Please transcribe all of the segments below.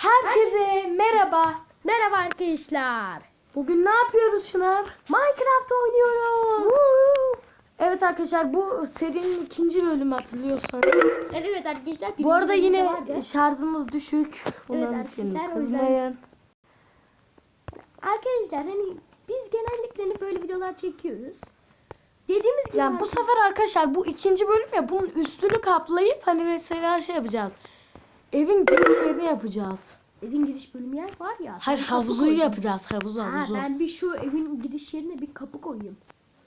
Herkese merhaba. Merhaba arkadaşlar. Bugün ne yapıyoruz Şınar? Minecraft oynuyoruz. Evet arkadaşlar bu serinin ikinci bölümü hatırlıyorsanız. Evet arkadaşlar. Bu arada yine şarjımız düşük. Bundan Evet arkadaşlar, o yüzden- kızmayın. Arkadaşlar hani biz genellikle hani böyle videolar çekiyoruz. Dediğimiz gibi Yani bu sefer arkadaşlar bu ikinci bölüm ya bunun üstünü kaplayıp hani mesela şey yapacağız. Evin girişlerini yapacağız. evin giriş bölümü yer var ya. Hayır ben kapı havuzu koyacağım. yapacağız havuzu Ha, havuzu. ben bir şu evin giriş yerine bir kapı koyayım.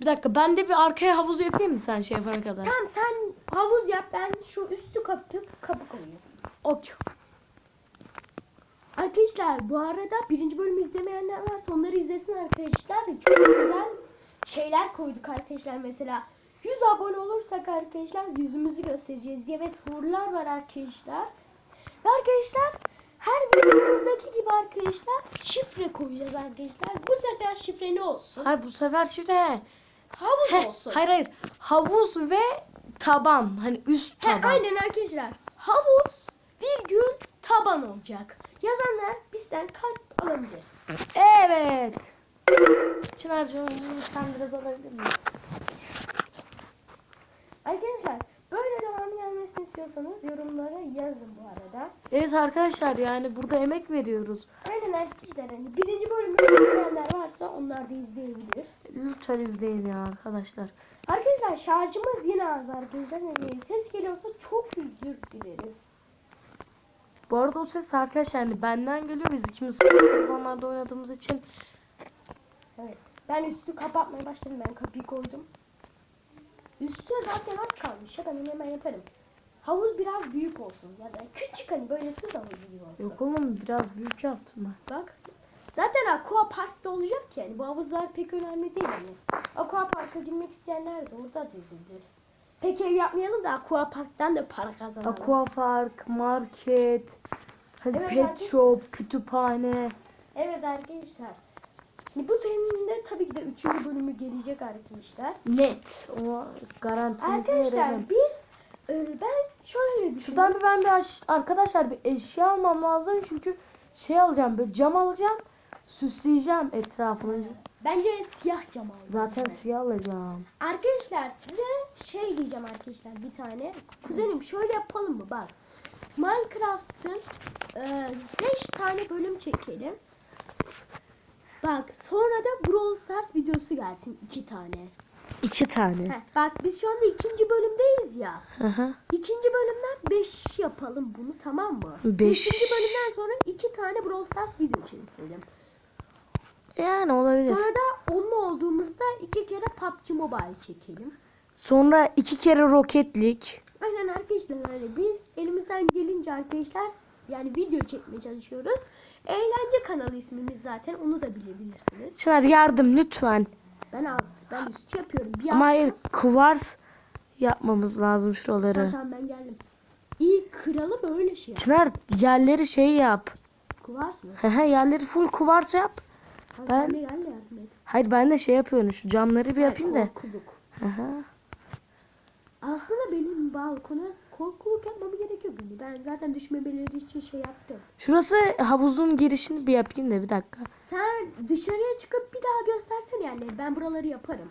Bir dakika ben de bir arkaya havuzu yapayım mı sen şey yapana kadar? Tamam sen havuz yap ben şu üstü kapı kapı koyayım. Ok. Arkadaşlar bu arada birinci bölümü izlemeyenler varsa onları izlesin arkadaşlar. Çok güzel şeyler koyduk arkadaşlar mesela. 100 abone olursak arkadaşlar yüzümüzü göstereceğiz diye ve sorular var arkadaşlar. Videomuzdaki gibi arkadaşlar şifre koyacağız arkadaşlar. Bu sefer şifre ne olsun? Hayır bu sefer şimdi Havuz Heh, olsun. hayır hayır havuz ve taban hani üst He, taban. aynen arkadaşlar. Havuz virgül taban olacak. Yazanlar bizden kalp alabilir. Evet. Çınar'cığım sen biraz alabilir misin? Arkadaşlar böyle devamı gelmesini istiyorsanız yorumlara yazın bu arada. Evet arkadaşlar yani burada emek veriyoruz. Aynen arkadaşlar hani birinci bölümü izleyenler varsa onlar da izleyebilir. Lütfen izleyin ya arkadaşlar. Arkadaşlar şarjımız yine az arkadaşlar. Hani ses geliyorsa çok özür dileriz. Bu arada o ses arkadaşlar yani benden geliyor. Biz ikimiz telefonlarda oynadığımız için. Evet. Ben üstü kapatmaya başladım. Ben kapıyı koydum. Üstü zaten az kalmış. Ya ben onu hemen yaparım. Havuz biraz büyük olsun. Ya da küçük hani böyle süs havuzu gibi olsun. Yok oğlum biraz büyük yaptım ben. Bak. Zaten aqua parkta olacak ki yani bu havuzlar pek önemli değil hani. Aqua parka girmek isteyenler de orada da yüzülür. Pek ev yapmayalım da aqua parktan da para kazanalım. Aqua park, market, hani Evet, pet market. shop, kütüphane. Evet arkadaşlar. Şimdi bu senin de tabii ki de üçüncü bölümü gelecek arkadaşlar. Net. O garantimizi Arkadaşlar verelim. biz e, ben şöyle. Şuradan bir ben bir aş- arkadaşlar bir eşya almam lazım çünkü şey alacağım böyle cam alacağım süsleyeceğim etrafını. Bence siyah cam aldım. Zaten siyah alacağım. Arkadaşlar size şey diyeceğim arkadaşlar bir tane. Kuzenim şöyle yapalım mı bak. Minecraft'ın 5 tane bölüm çekelim. Bak sonra da Brawl Stars videosu gelsin 2 tane. İki tane. Heh, bak biz şu anda ikinci bölümdeyiz ya. Hı hı. İkinci bölümden 5 yapalım bunu tamam mı? Beş. İkinci bölümden sonra 2 tane Brawl Stars video çekelim. Yani olabilir. Sonra da onunla olduğumuzda 2 kere PUBG Mobile çekelim. Sonra iki kere roketlik. Aynen arkadaşlar öyle. Biz elimizden gelince arkadaşlar yani video çekmeye çalışıyoruz. Eğlence kanalı ismimiz zaten onu da bilebilirsiniz. Çınar yardım lütfen. Ben alt, ben üstü yapıyorum. Bir Ama alt- hayır kuvars yapmamız lazım Tamam, şuraları. tamam ben geldim. İyi kıralım öyle şey. yap. Çınar yerleri şey yap. Kuvars mı? Hı, yerleri full kuvars yap. Hadi Ben- sen de gel de yardım et. Hayır ben de şey yapıyorum şu camları bir yapayım da. Hı hı. Aslında benim balkona korkuluk yapmam gerekiyor beni. Ben zaten düşmemeleri için şey yaptım. Şurası havuzun girişini bir yapayım da bir dakika. Sen dışarıya çıkıp bir daha göstersene yani. Ben buraları yaparım.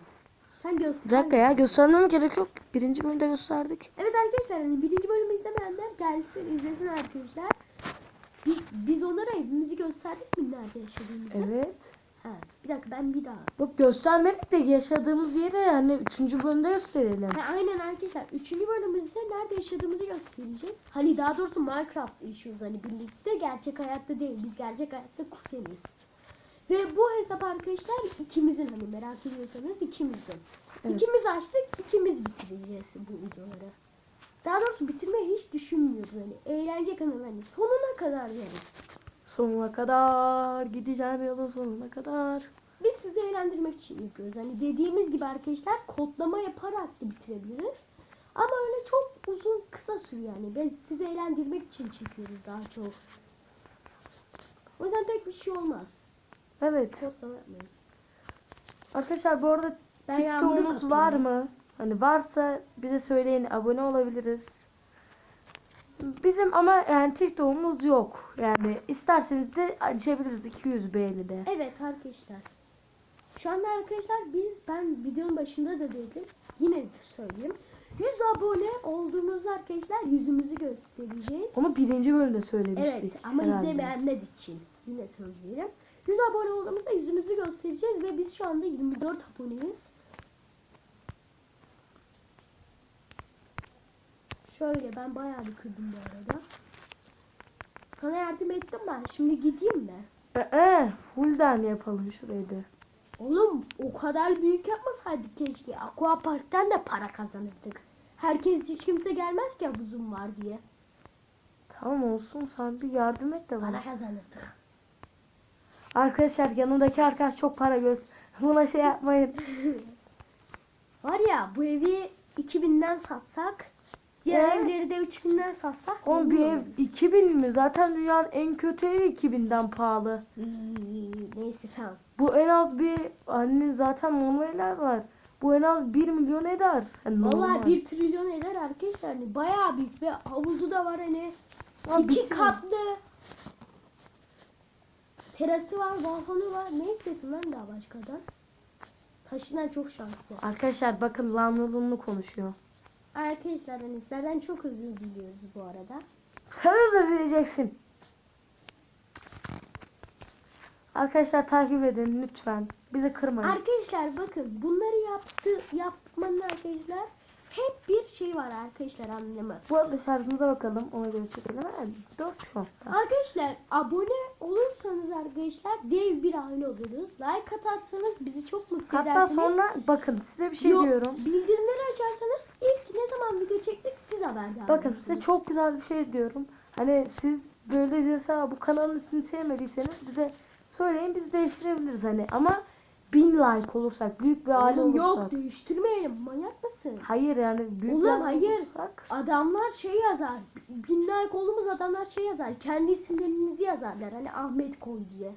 Sen göster. Bir dakika ya göstermeme gerek yok. Birinci bölümde gösterdik. Evet arkadaşlar hani birinci bölümü izlemeyenler gelsin izlesin arkadaşlar. Biz biz onlara evimizi gösterdik mi nerede yaşadığımızı? Evet. Ha, bir dakika ben bir daha. Yok göstermedik de yaşadığımız yeri hani üçüncü bölümde gösterelim. Ha, aynen arkadaşlar. Üçüncü bölümümüzde nerede yaşadığımızı göstereceğiz. Hani daha doğrusu Minecraft yaşıyoruz hani birlikte. Gerçek hayatta değil. Biz gerçek hayatta kuzeniz. Ve bu hesap arkadaşlar ikimizin hani merak ediyorsanız ikimizin. Evet. İkimiz açtık, ikimiz bitireceğiz bu videoları. Daha doğrusu bitirmeyi hiç düşünmüyoruz hani. Eğlence kanalı hani sonuna kadar yeriz. Sonuna kadar gideceğim yolun sonuna kadar. Biz sizi eğlendirmek için yapıyoruz. Hani dediğimiz gibi arkadaşlar kodlama yaparak da bitirebiliriz. Ama öyle çok uzun kısa sürüyor yani. Biz sizi eğlendirmek için çekiyoruz daha çok. O yüzden pek bir şey olmaz. Evet. Kodlama yapmıyoruz. Arkadaşlar bu arada TikTok'unuz var mı? Hani varsa bize söyleyin abone olabiliriz. Bizim ama yani TikTok'umuz yok. Yani isterseniz de açabiliriz 200 beğenide. Evet arkadaşlar. Şu anda arkadaşlar biz ben videonun başında da dedim. Yine söyleyeyim. 100 abone olduğumuzda arkadaşlar yüzümüzü göstereceğiz. Onu birinci bölümde söylemiştik. Evet ama herhalde. izlemeyenler için yine söyleyelim. 100 abone olduğumuzda yüzümüzü göstereceğiz ve biz şu anda 24 aboneyiz. Şöyle ben bayağı bir kırdım bu arada. Sana yardım ettim ben. Şimdi gideyim mi? Ee, fullden yapalım şurayı da. Oğlum o kadar büyük yapmasaydık keşke. Aqua Park'tan da para kazanırdık. Herkes hiç kimse gelmez ki havuzum var diye. Tamam olsun sen bir yardım et de bana. Para kazanırdık. Arkadaşlar yanımdaki arkadaş çok para göz. Buna şey yapmayın. Var ya bu evi 2000'den satsak diğer Ee? evleri de 3000'den satsak Oğlum bir zengin ev oluruz. 2000 mi? Zaten dünyanın en kötü evi 2000'den pahalı. Neyse tamam. Bu en az bir anne zaten manueller var. Bu en az 1 milyon eder. Yani Vallahi normal. 1 trilyon eder arkadaşlar. Hani bayağı büyük ve havuzu da var hani. Ya iki bitirme. katlı. Terası var, balkonu var. Ne istesin lan daha başkadan? Taşınan çok şanslı. Arkadaşlar bakın lanlılığını konuşuyor. Arkadaşlar hani sizlerden çok özür diliyoruz bu arada. Sen özür dileyeceksin. Arkadaşlar takip edin lütfen. Bizi kırmayın. Arkadaşlar bakın bunları yaptı yapmanın arkadaşlar hep bir şey var arkadaşlar anlamı. Bu arada şarjımıza bakalım. Ona göre çekelim. Ha, 4 şu an. Arkadaşlar abone olursanız arkadaşlar dev bir aile oluruz. Like atarsanız bizi çok mutlu Hatta edersiniz. sonra bakın size bir şey Yok, diyorum. Bildirimleri açarsanız ilk ne zaman video çektik siz haberdar Bakın size çok güzel bir şey diyorum. Hani siz böyle mesela bu kanalın ismini sevmediyseniz bize söyleyin biz değiştirebiliriz hani ama bin like olursak büyük bir aile Oğlum yok olursak. değiştirmeyelim manyak mısın? Hayır yani büyük Oğlum, bir aile hayır. olursak. Adamlar şey yazar. Bin like olduğumuz adamlar şey yazar. Kendi isimlerinizi yazarlar. Hani Ahmet koy diye.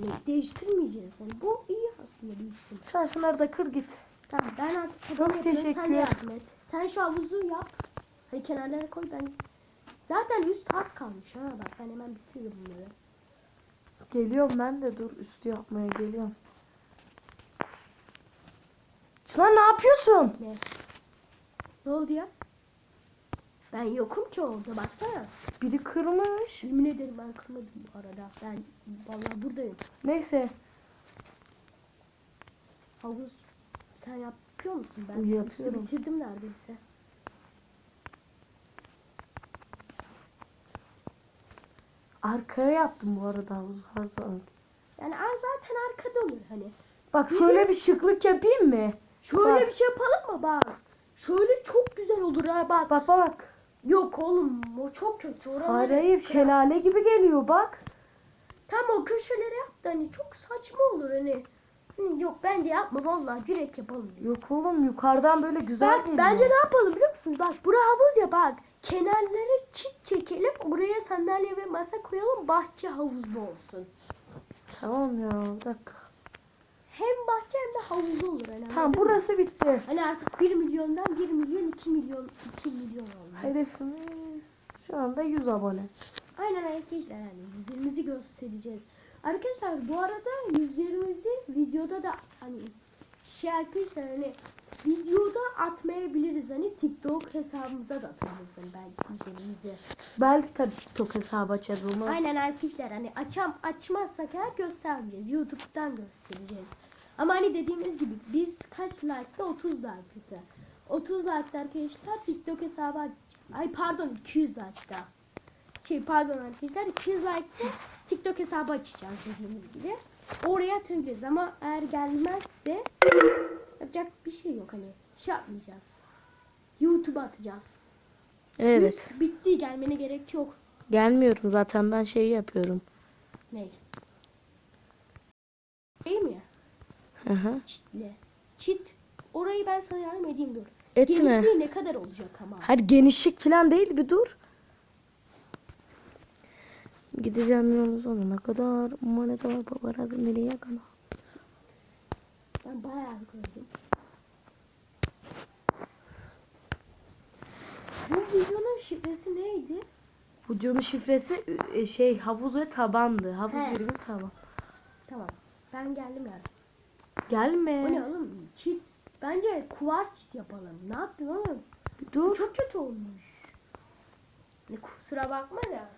Hani değiştirmeyeceğiz. Hani bu iyi aslında bir isim. Sen şunları da kır git. Tamam ben artık Çok bunu yapıyorum. Sen de yardım et. Sen şu havuzu yap. Hani kenarlara koy ben. Zaten üst az kalmış ha bak ben hemen bitiriyorum bunları. Geliyorum ben de dur üstü yapmaya geliyorum. Şuna ne yapıyorsun? Ne? Ne oldu ya? Ben yokum ki orada baksana. Biri kırmış. Yemin ederim ben kırmadım bu arada. Ben vallahi buradayım. Neyse Havuz sen yapıyor musun? Ben Yapıyorum. bitirdim neredeyse. Arkaya yaptım bu arada zaman. Yani ar- zaten arkada olur hani. Bak şöyle bir şıklık yapayım mı? Şöyle Bak. bir şey yapalım mı bak? Şöyle çok güzel olur ha bak. Bak bak. Yok oğlum o çok kötü. Oraları Hayır hayır şelale gibi geliyor bak. Tam o köşeleri yap da hani çok saçma olur hani. Hani yok bence yapma vallahi direkt yapalım biz. Yok oğlum yukarıdan böyle güzel Bak geliyor. bence ne yapalım biliyor musunuz? Bak bura havuz ya bak. Kenarları çit çekelim. Oraya sandalye ve masa koyalım. Bahçe havuzlu olsun. Tamam ya bir dakika. Hem bahçe hem de havuzlu olur. Hani Tamam anladın mı? burası bitti. Hani artık 1 milyondan 1 milyon 2 milyon 2 milyon oldu. Hedefimiz şu anda 100 abone. Aynen arkadaşlar yani yüzlerimizi göstereceğiz. Arkadaşlar bu arada yüzlerimizi videoda da hani şey arkadaşlar hani videoda atmayabiliriz hani TikTok hesabımıza da atabiliriz hani belki yüzlerimizi. Belki tabii TikTok hesabı açarız onu. Aynen arkadaşlar hani açam açmazsak eğer göstermeyeceğiz. YouTube'dan göstereceğiz. Ama hani dediğimiz gibi biz kaç like'da 30 like'da. 30 like'da arkadaşlar TikTok hesabı. Ay pardon 200 like'da. Şey pardon arkadaşlar 200 like'da TikTok hesabı açacağız dediğimiz gibi. Oraya atabiliriz ama eğer gelmezse yapacak bir şey yok hani şey yapmayacağız. YouTube'a atacağız. Evet. Üst bitti gelmene gerek yok. Gelmiyorum zaten ben şeyi yapıyorum. Ne? Değil mi? Hı hı. Çitle. Çit. Orayı ben sana yardım edeyim dur. Etme. Genişliği ne kadar olacak ama? Hayır genişlik falan değil bir dur. Gideceğim yolun sonuna kadar. Maneta var paparazzi nereye kadar? Ben bayağı gördüm. Bu videonun şifresi neydi? Videonun şifresi e, şey havuz ve tabandı. Havuz He. virgül taban. Tamam. Ben geldim yani. Gelme. Bu ne oğlum? Çit. Bence kuvars çit yapalım. Ne yaptın oğlum? Dur. Çok kötü olmuş. Ne kusura bakma da.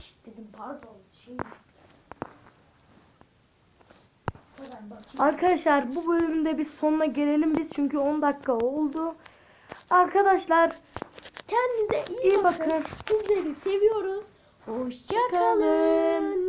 Çit dedim pardon. Şey. Arkadaşlar bu bölümde biz sonuna gelelim biz çünkü 10 dakika oldu. Arkadaşlar Kendinize iyi, iyi bakın. bakın. Sizleri seviyoruz. Hoşça kalın.